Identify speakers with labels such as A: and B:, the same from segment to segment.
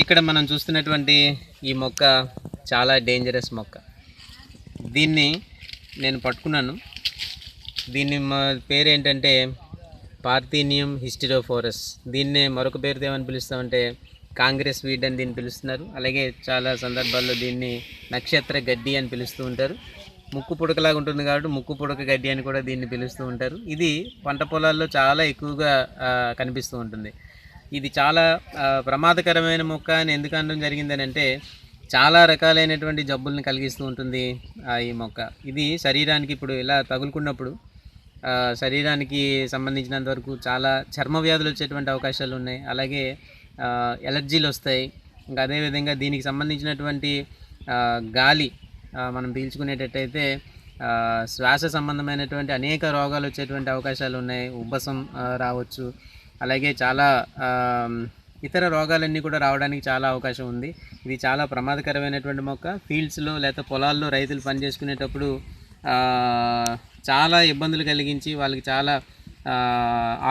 A: ఇక్కడ మనం చూస్తున్నటువంటి ఈ మొక్క చాలా డేంజరస్ మొక్క. దీన్ని నేను పట్టుకున్నాను. దీన్ని మా పేరు ఏంటంటే పార్థీనియం హిస్టిరోఫోరస్ దీన్నే మరొక పేరుతో ఏమని పిలుస్తామంటే కాంగ్రెస్ వీడ్ అని దీన్ని పిలుస్తున్నారు. అలాగే చాలా సందర్భాల్లో దీన్ని నక్షత్ర గడ్డి అని పిలుస్తూ ఉంటారు. ముక్కు పుడకలాగా ఉంటుంది కాబట్టి ముక్కు పుడక గడ్డి అని కూడా దీన్ని పిలుస్తూ ఉంటారు. ఇది పంట పొలాల్లో చాలా ఎక్కువగా కనిపిస్తూ ఉంటుంది. ఇది చాలా ప్రమాదకరమైన మొక్క అని ఎందుకు అనడం జరిగిందని అంటే చాలా రకాలైనటువంటి జబ్బుల్ని కలిగిస్తూ ఉంటుంది ఆ, ఈ మొక్క. ఇది శరీరానికి ఇప్పుడు ఇలా తగులుకున్నప్పుడు శరీరానికి సంబంధించినంత వరకు చాలా చర్మ వ్యాధులు వచ్చేటువంటి అవకాశాలు ఉన్నాయి. అలాగే ఎలర్జీలు వస్తాయి. ఇంకా అదేవిధంగా దీనికి సంబంధించినటువంటి గాలి మనం పీల్చుకునేటట్టయితే శ్వాస సంబంధమైనటువంటి అనేక రోగాలు వచ్చేటువంటి అవకాశాలు ఉన్నాయి. ఉబ్బసం రావచ్చు. అలాగే చాలా ఇతర రోగాలన్నీ కూడా రావడానికి చాలా అవకాశం ఉంది. ఇది చాలా ప్రమాదకరమైనటువంటి మొక్క. ఫీల్డ్స్లో లేదా పొలాల్లో రైతులు పనిచేసుకునేటప్పుడు చాలా ఇబ్బందులు కలిగించి వాళ్ళకి చాలా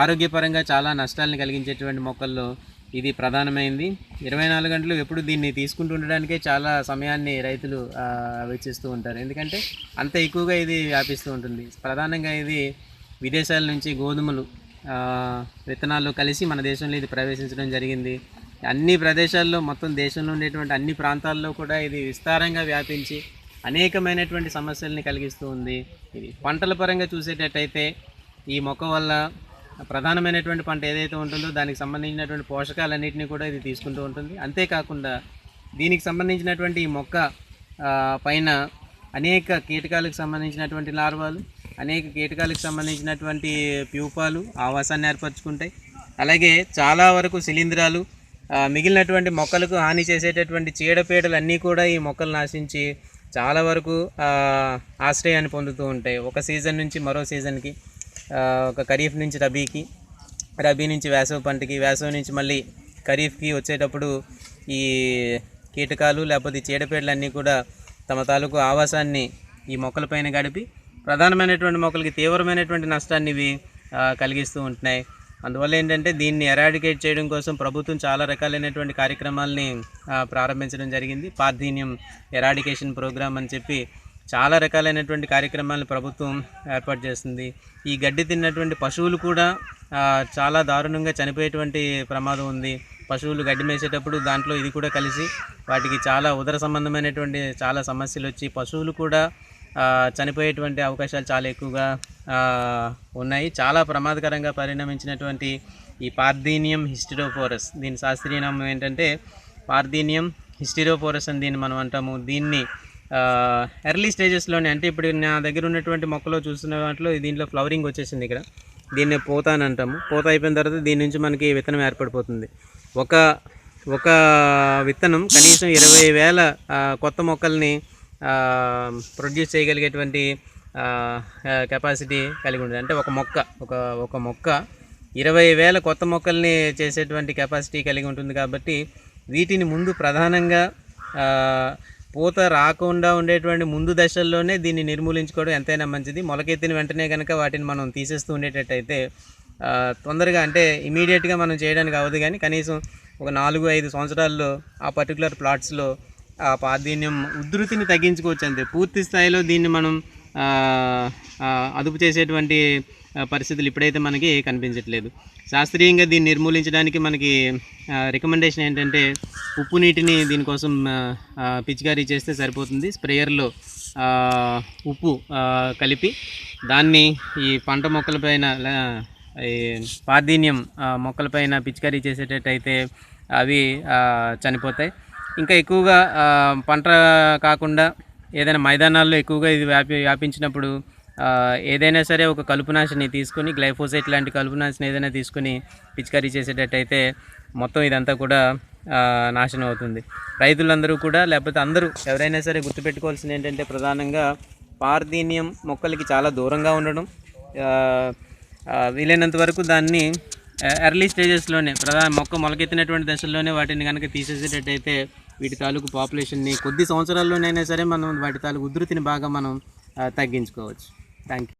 A: ఆరోగ్యపరంగా చాలా నష్టాలను కలిగించేటువంటి మొక్కల్లో ఇది ప్రధానమైంది. ఇరవై నాలుగు గంటలు ఎప్పుడు దీన్ని తీసుకుంటూ ఉండడానికే చాలా సమయాన్ని రైతులు వెచ్చిస్తూ ఉంటారు. ఎందుకంటే అంత ఎక్కువగా ఇది వ్యాపిస్తూ ఉంటుంది. ప్రధానంగా ఇది విదేశాల నుంచి గోధుమలు విత్తనాలు కలిసి మన దేశంలో ఇది ప్రవేశించడం జరిగింది. అన్ని ప్రదేశాల్లో మొత్తం దేశంలో ఉండేటువంటి అన్ని ప్రాంతాల్లో కూడా ఇది విస్తారంగా వ్యాపించి అనేకమైనటువంటి సమస్యల్ని కలిగిస్తూ ఉంది. ఇది పంటల పరంగా చూసేటట్టయితే ఈ మొక్క వల్ల ప్రధానమైనటువంటి పంట ఏదైతే ఉంటుందో దానికి సంబంధించినటువంటి పోషకాలన్నింటినీ కూడా ఇది తీసుకుంటూ ఉంటుంది. అంతేకాకుండా దీనికి సంబంధించినటువంటి ఈ మొక్క పైన అనేక కీటకాలకు సంబంధించినటువంటి లార్వాలు అనేక కీటకాలకు సంబంధించినటువంటి ప్యూపాలు ఆవాసాన్ని ఏర్పరచుకుంటాయి. అలాగే చాలా వరకు శిలీంధ్రాలు మిగిలినటువంటి మొక్కలకు హాని చేసేటటువంటి చీడపీడలు అన్నీ కూడా ఈ మొక్కలు నాశించి చాలా వరకు ఆశ్రయాన్ని పొందుతూ ఉంటాయి. ఒక సీజన్ నుంచి మరో సీజన్కి ఒక ఖరీఫ్ నుంచి రబీకి రబీ నుంచి వేసవి పంటకి వేసవి నుంచి మళ్ళీ ఖరీఫ్కి వచ్చేటప్పుడు ఈ కీటకాలు లేకపోతే ఈ చీడపీడలు అన్నీ కూడా తమ తాలూకు ఆవాసాన్ని ఈ మొక్కలపైన గడిపి ప్రధానమైనటువంటి మొక్కలకి తీవ్రమైనటువంటి నష్టాన్ని ఇవి కలిగిస్తూ ఉంటున్నాయి. అందువల్ల ఏంటంటే దీన్ని ఎరాడికేట్ చేయడం కోసం ప్రభుత్వం చాలా రకాలైనటువంటి కార్యక్రమాలని ప్రారంభించడం జరిగింది. పార్థీన్యం ఎరాడికేషన్ ప్రోగ్రామ్ అని చెప్పి చాలా రకాలైనటువంటి కార్యక్రమాలను ప్రభుత్వం ఏర్పాటు చేస్తుంది. ఈ గడ్డి తిన్నటువంటి పశువులు కూడా చాలా దారుణంగా చనిపోయేటువంటి ప్రమాదం ఉంది. పశువులు గడ్డి మేసేటప్పుడు దాంట్లో ఇది కూడా కలిసి వాటికి చాలా ఉదర సంబంధమైనటువంటి చాలా సమస్యలు వచ్చి పశువులు కూడా చనిపోయేటువంటి అవకాశాలు చాలా ఎక్కువగా ఉన్నాయి. చాలా ప్రమాదకరంగా పరిణమించినటువంటి ఈ పార్థీనియం హిస్టిరోఫోరస్ దీని శాస్త్రీయ నామం ఏంటంటే పార్థీనియం హిస్టిరోఫోరస్ అని దీన్ని మనం అంటాము. దీన్ని ఎర్లీ స్టేజెస్లోనే అంటే ఇప్పుడు నా దగ్గర ఉన్నటువంటి మొక్కలో చూస్తున్న వాటిలో దీంట్లో ఫ్లవరింగ్ వచ్చేసింది ఇక్కడ. దీన్ని పోత అని అంటాము. పోత అయిపోయిన తర్వాత దీని నుంచి మనకి విత్తనం ఏర్పడిపోతుంది. ఒక ఒక విత్తనం కనీసం ఇరవై వేల కొత్త మొక్కల్ని ప్రొడ్యూస్ చేయగలిగేటువంటి కెపాసిటీ కలిగి ఉంటుంది అంటే ఒక మొక్క ఒక ఒక మొక్క ఇరవై వేల కొత్త మొక్కల్ని చేసేటువంటి కెపాసిటీ కలిగి ఉంటుంది కాబట్టి వీటిని ముందు ప్రధానంగా పూత రాకుండా ఉండేటువంటి ముందు దశల్లోనే దీన్ని నిర్మూలించుకోవడం ఎంతైనా మంచిది. మొలకెత్తిన వెంటనే కనుక వాటిని మనం తీసేస్తూ ఉండేటట్టయితే తొందరగా అంటే ఇమీడియట్గా మనం చేయడానికి అవ్వదు కానీ కనీసం ఒక నాలుగు ఐదు సంవత్సరాల్లో ఆ పర్టికులర్ ప్లాట్స్లో ఆ ఉధృతిని తగ్గించుకోవచ్చు అంతే. పూర్తి స్థాయిలో దీన్ని మనం అదుపు చేసేటువంటి పరిస్థితులు ఇప్పుడైతే మనకి కనిపించట్లేదు. శాస్త్రీయంగా దీన్ని నిర్మూలించడానికి మనకి రికమెండేషన్ ఏంటంటే ఉప్పు నీటిని దీనికోసం పిచికారీ చేస్తే సరిపోతుంది. స్ప్రేయర్లో ఉప్పు కలిపి దాన్ని ఈ పంట మొక్కలపైన లా- ఈ మొక్కలపైన పిచికారీ చేసేటట్టయితే అవి చనిపోతాయి. ఇంకా ఎక్కువగా పంట కాకుండా ఏదైనా మైదానాల్లో ఎక్కువగా ఇది వ్యాపి వ్యాపించినప్పుడు ఏదైనా సరే ఒక కలుపునాశిని తీసుకొని గ్లైఫోసైట్ లాంటి కలుపునాశిని ఏదైనా తీసుకొని పిచికారీ చేసేటట్టయితే మొత్తం ఇదంతా కూడా నాశనం అవుతుంది. రైతులందరూ కూడా లేకపోతే అందరూ ఎవరైనా సరే గుర్తుపెట్టుకోవాల్సింది ఏంటంటే ప్రధానంగా పార్థీనియం మొక్కలకి చాలా దూరంగా ఉండడం. వీలైనంత వరకు దాన్ని ఎర్లీ స్టేజెస్లోనే ప్రధాన మొక్క మొలకెత్తినటువంటి దశల్లోనే వాటిని కనుక తీసేసేటట్టయితే వీటి తాలూకు పాపులేషన్ని కొద్ది సంవత్సరాల్లోనైనా సరే మనం వాటి తాలూకు ఉధృతిని బాగా మనం తగ్గించుకోవచ్చు. Thank you